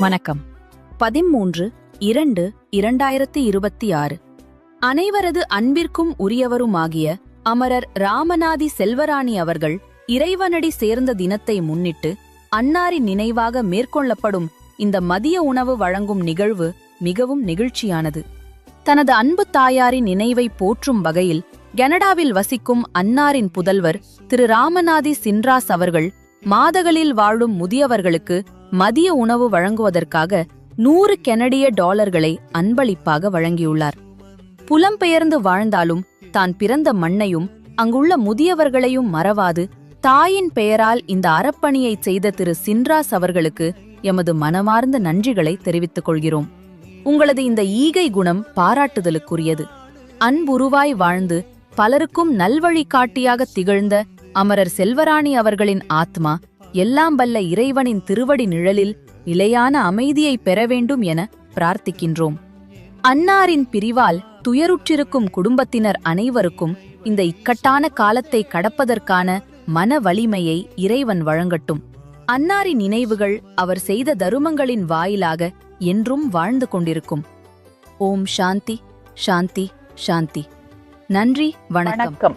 வணக்கம். பதிமூன்று இரண்டு இரண்டாயிரத்தி இருபத்தி ஆறு அனைவரது அன்பிற்கும் உரியவருமாகிய அமரர் ராமநாதி செல்வராணி அவர்கள் இறைவனடி சேர்ந்த தினத்தை முன்னிட்டு அன்னாரின் நினைவாக மேற்கொள்ளப்படும் இந்த மதிய உணவு வழங்கும் நிகழ்வு மிகவும் நெகிழ்ச்சியானது. தனது அன்பு தாயாரின் நினைவை போற்றும் வகையில் கனடாவில் வசிக்கும் அன்னாரின் புதல்வர் திரு ராமநாதி சின்ராஸ் அவர்கள் மாதகளில் வாழும் முதியவர்களுக்கு மதிய உணவு வழங்குவதற்காக நூறு கெனடிய டாலர்களை அன்பளிப்பாக வழங்கியுள்ளார். புலம்பெயர்ந்து வாழ்ந்தாலும் தான் பிறந்த மண்ணையும் அங்குள்ள முதியவர்களையும் மறவாது தாயின் பெயரால் இந்த அறப்பணியை செய்த திரு சின்ராஸ் அவர்களுக்கு எமது மனமார்ந்த நன்றிகளை தெரிவித்துக் கொள்கிறோம். உங்களது இந்த ஈகை குணம் பாராட்டுதலுக்குரியது. அன்புருவாய் வாழ்ந்து பலருக்கும் நல்வழிகாட்டியாக திகழ்ந்த அமரர் செல்வராணி அவர்களின் ஆத்மா எல்லாம் வல்ல இறைவனின் திருவடி நிழலில் நிலையான அமைதியை பெற வேண்டும் என பிரார்த்திக்கின்றோம். அன்னாரின் பிரிவால் துயருற்றிருக்கும் குடும்பத்தினர் அனைவருக்கும் இந்த இக்கட்டான காலத்தை கடப்பதற்கான மன வலிமையை இறைவன் வழங்கட்டும். அன்னாரின் நினைவுகள் அவர் செய்த தருமங்களின் வாயிலாக என்றும் வாழ்ந்து கொண்டிருக்கும். ஓம் சாந்தி சாந்தி சாந்தி. நன்றி வணக்கம்.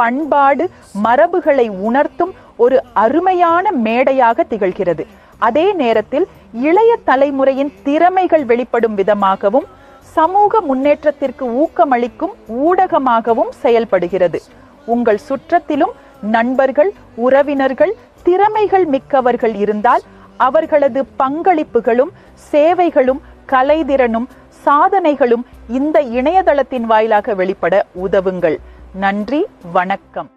பண்பாடு மரபுகளை உணர்த்தும் ஒரு அருமையான மேடையாக திகழ்கிறது. அதே நேரத்தில் இளைய தலைமுறையின் திறமைகள் வெளிப்படும் விதமாகவும் சமூக முன்னேற்றத்திற்கு ஊக்கமளிக்கும் ஊடகமாகவும் செயல்படுகிறது. உங்கள் சுற்றத்திலும் நண்பர்கள் உறவினர்கள் திறமைகள் மிக்கவர்கள் இருந்தால் அவர்களது பங்களிப்புகளும் சேவைகளும் கலைதிறனும் சாதனைகளும் இந்த இணையதளத்தின் வாயிலாக வெளிப்பட உதவுங்கள். நன்றி வணக்கம்.